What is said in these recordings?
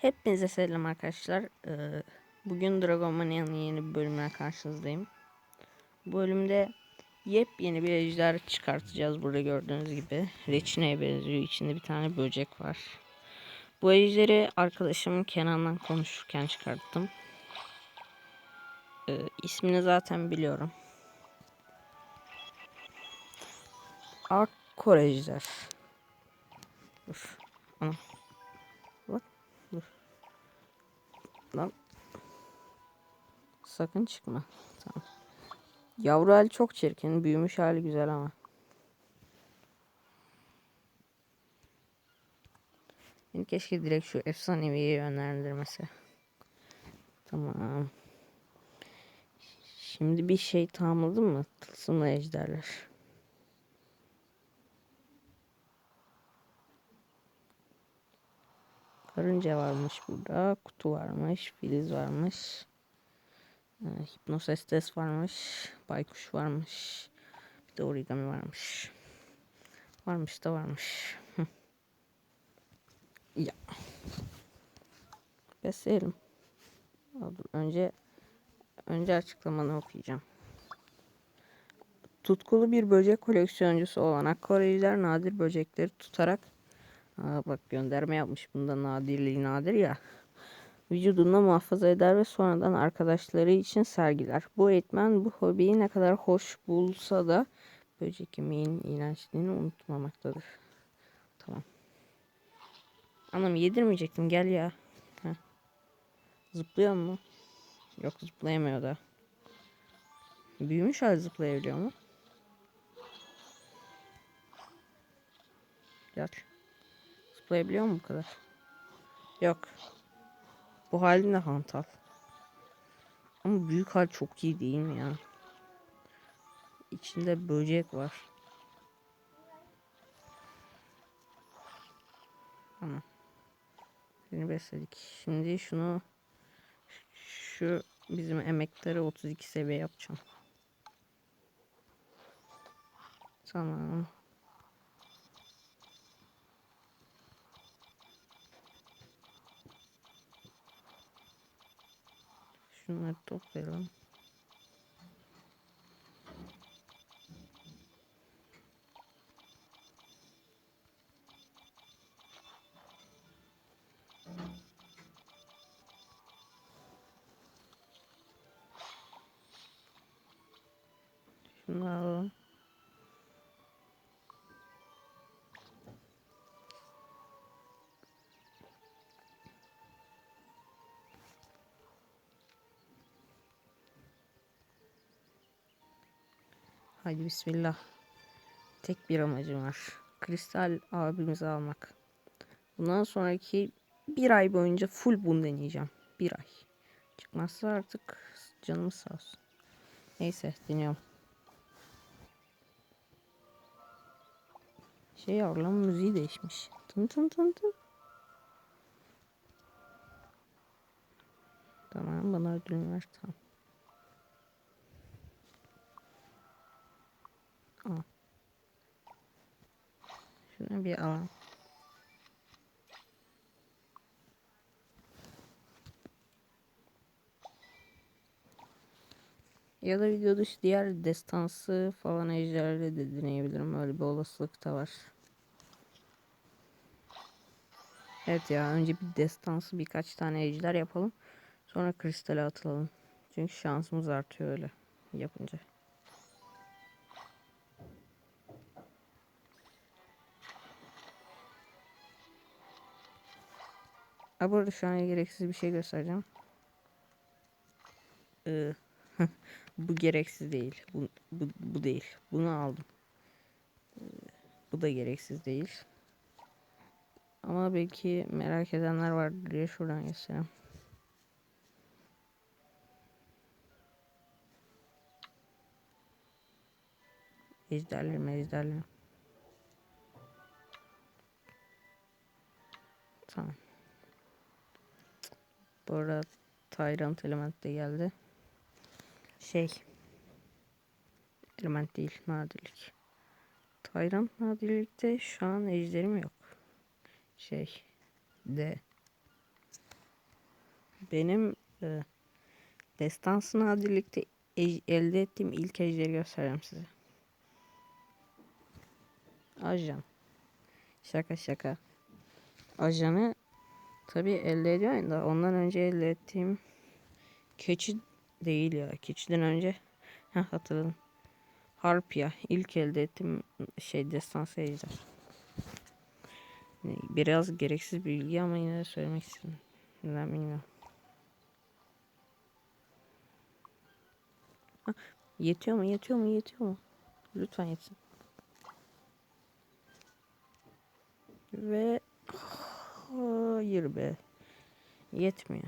Hepinize selam arkadaşlar. Ee, bugün Dragon Mania'nın yeni bir bölümüne karşınızdayım. Bu bölümde yepyeni bir ejder çıkartacağız. Burada gördüğünüz gibi. Reçineye benziyor. İçinde bir tane böcek var. Bu ejderi arkadaşım Kenan'dan konuşurken çıkarttım. Ee, ismini zaten biliyorum. Arkor ejder. Dur. Ana. Lan. Sakın çıkma. Tamam. Yavru hali çok çirkin. Büyümüş hali güzel ama. Beni keşke direkt şu efsaneviye yönlendirmesi. Tamam. Şimdi bir şey tamamladın mı? Tılsımlı ejderler. Karınca varmış burada. Kutu varmış. Filiz varmış. Ee, Hipnosestes varmış. Baykuş varmış. Bir de origami varmış. Varmış da varmış. Ya. Besleyelim. Önce önce açıklamanı okuyacağım. Tutkulu bir böcek koleksiyoncusu olan Akkorejler nadir böcekleri tutarak Aa, bak gönderme yapmış. Bunda nadirliği nadir ya. Vücudunda muhafaza eder ve sonradan arkadaşları için sergiler. Bu eğitmen bu hobiyi ne kadar hoş bulsa da böcek yemeğin iğrençliğini unutmamaktadır. Tamam. Anam yedirmeyecektim gel ya. Heh. Zıplıyor mu? Yok zıplayamıyor da. Büyümüş hal zıplayabiliyor mu? Gel. Zıplayabiliyor mu bu kadar? Yok. Bu halinde hantal. Ama büyük hal çok iyi değil mi ya? İçinde böcek var. Tamam. Seni besledik. Şimdi şunu şu bizim emekleri 32 seviye yapacağım. Tamam. Şunları toplayalım. Şunları alalım. Haydi bismillah. Tek bir amacım var. Kristal abimizi almak. Bundan sonraki bir ay boyunca full bunu deneyeceğim. Bir ay. Çıkmazsa artık canımız sağ olsun. Neyse deniyorum. Şey yavrum müziği değişmiş. Tın tın tın tın. Tamam bana ödülünü ver tamam. Al. Şunu bir alalım. Ya da video dışı diğer destansı falan ejderleri de deneyebilirim. Öyle bir olasılık da var. Evet ya önce bir destansı birkaç tane ejder yapalım. Sonra kristale atılalım. Çünkü şansımız artıyor öyle yapınca. Ha burada şu an gereksiz bir şey göstereceğim. Ee, bu gereksiz değil. Bu, bu, bu değil. Bunu aldım. Ee, bu da gereksiz değil. Ama belki merak edenler vardır diye şuradan göstereyim. Ejderlerim ejderlerim. Bu arada Tyrant element de geldi. Şey. Element değil nadirlik. Tyrant nadirlikte şu an ejderim yok. Şey. D. benim e, destansı nadirlikte ej- elde ettiğim ilk ejderi göstereceğim size. Ajan. Şaka şaka. Ajanı tabi elde ediyorum da ondan önce elde ettiğim keçi değil ya. Keçiden önce Heh, hatırladım. Harpia. ilk elde ettiğim şey destansı ejder. Biraz gereksiz bilgi ama yine de söylemek istedim. Neden bilmiyorum. Yetiyor mu? Yetiyor mu? Yetiyor mu? Lütfen yetsin. Ve hayır be. Yetmiyor.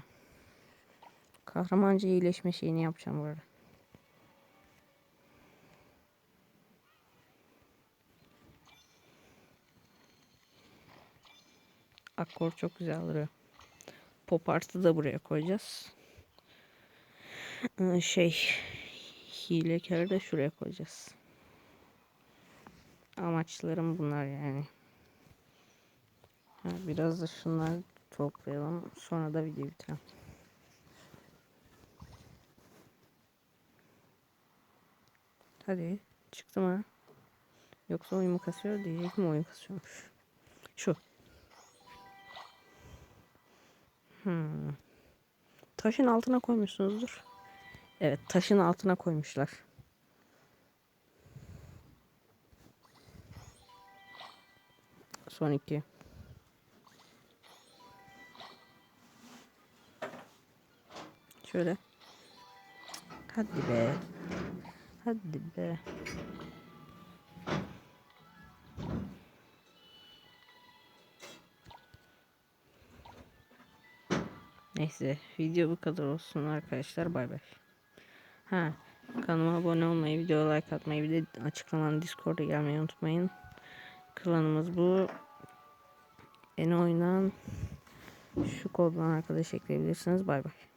Kahramanca iyileşme şeyini yapacağım bu arada. Akkor çok güzel duruyor. Pop art'ı da buraya koyacağız. Ee, Şey hilekarı da şuraya koyacağız. Amaçlarım bunlar yani. Biraz da şunları toplayalım. Sonra da video bitirelim. Hadi çıktı mı? Yoksa oyun mu kasıyor diyecektim oyun kasıyormuş. Şu. Hmm. Taşın altına koymuşsunuzdur. Evet taşın altına koymuşlar. Son iki. Şöyle. Hadi be. Hadi be. Neyse video bu kadar olsun arkadaşlar bay bay. Ha kanalıma abone olmayı, videoya like atmayı bir de açıklamanın Discord'a gelmeyi unutmayın. Klanımız bu. En oynan şu koddan arkadaş ekleyebilirsiniz. Bay bay.